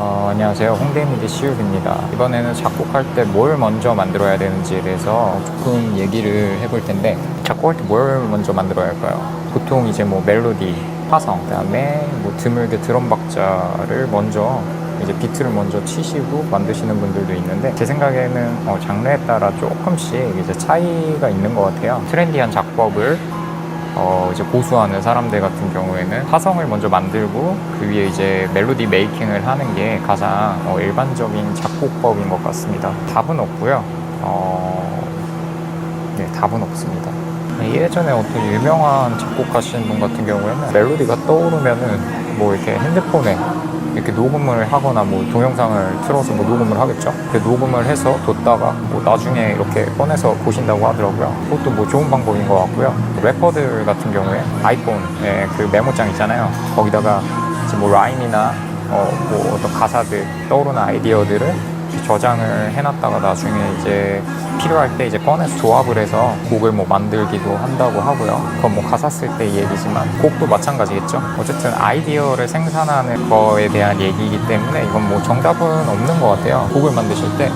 어, 안녕하세요. 홍대미디 시욱입니다. 이번에는 작곡할 때 뭘 먼저 만들어야 되는지에 대해서 조금 얘기를 해볼 텐데, 작곡할 때 뭘 먼저 만들어야 할까요? 보통 이제 뭐 멜로디, 화성, 그 다음에 뭐 드물게 드럼 박자를 먼저 이제 비트를 먼저 치시고 만드시는 분들도 있는데 제 생각에는 어, 장르에 따라 조금씩 이제 차이가 있는 것 같아요. 트렌디한 작법을 어, 이제 고수하는 사람들 같은 경우에는 화성을 먼저 만들고 그 위에 이제 멜로디 메이킹을 하는 게 가장 어, 일반적인 작곡법인 것 같습니다. 답은 없고요. 어, 네, 답은 없습니다. 예전에 어떤 유명한 작곡하신 분 같은 경우에는 멜로디가 떠오르면은 뭐 이렇게 핸드폰에 이렇게 녹음을 하거나 뭐 동영상을 틀어서 뭐 녹음을 하겠죠. 그 녹음을 해서 뒀다가 뭐 나중에 이렇게 꺼내서 보신다고 하더라고요. 그것도 뭐 좋은 방법인 것 같고요. 래퍼들 같은 경우에 아이폰에 그 메모장 있잖아요. 거기다가 뭐 라임이나 어, 뭐 어떤 가사들 떠오르는 아이디어들을 저장을 해놨다가 나중에 이제 필요할 때 이제 꺼내서 조합을 해서 곡을 뭐 만들기도 한다고 하고요. 그건 뭐 가사 쓸 때 얘기지만 곡도 마찬가지겠죠. 어쨌든 아이디어를 생산하는 거에 대한 얘기이기 때문에 이건 뭐 정답은 없는 것 같아요. 곡을 만드실 때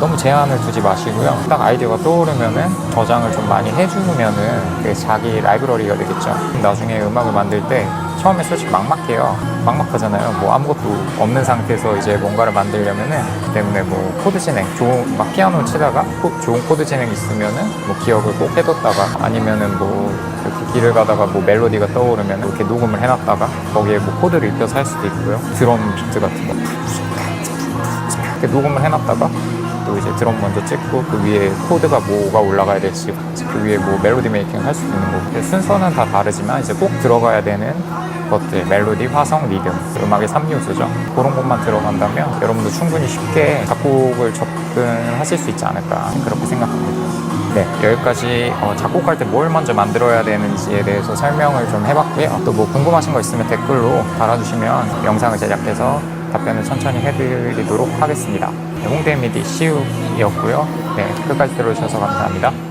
너무 제한을 두지 마시고요. 딱 아이디어가 떠오르면은 저장을 좀 많이 해주면은 그게 자기 라이브러리가 되겠죠. 나중에 음악을 만들 때 처음에 솔직히 막막해요. 막막하잖아요. 뭐 아무것도 없는 상태에서 이제 뭔가를 만들려면은 그 때문에 뭐 코드 진행, 좋은 막 피아노 치다가 코- 좋은 코드 진행 있으면은 뭐 기억을 꼭 해뒀다가 아니면은 뭐 이렇게 길을 가다가 뭐 멜로디가 떠오르면 이렇게 녹음을 해놨다가 거기에 뭐 코드를 입혀서 할 수도 있고요. 드럼 비트 같은 거 이렇게 녹음을 해놨다가 또 이제 드럼 먼저 찍고 그 위에 코드가 뭐가 올라가야 될지 그 위에 뭐 멜로디 메이킹 할수 있는 거고. 순서는 다 다르지만 이제 꼭 들어가야 되는 것들 멜로디, 화성, 리듬 음악의 3요소죠. 그런 것만 들어간다면 여러분도 충분히 쉽게 작곡을 접근하실 수 있지 않을까 그렇게 생각합니다. 네, 여기까지 어, 작곡할 때 뭘 먼저 만들어야 되는지에 대해서 설명을 좀 해봤고요. 또 뭐 궁금하신 거 있으면 댓글로 달아주시면 영상을 제작해서 답변을 천천히 해드리도록 하겠습니다. 네, 홍대 미디 시우이었고요. 네, 끝까지 들어주셔서 감사합니다.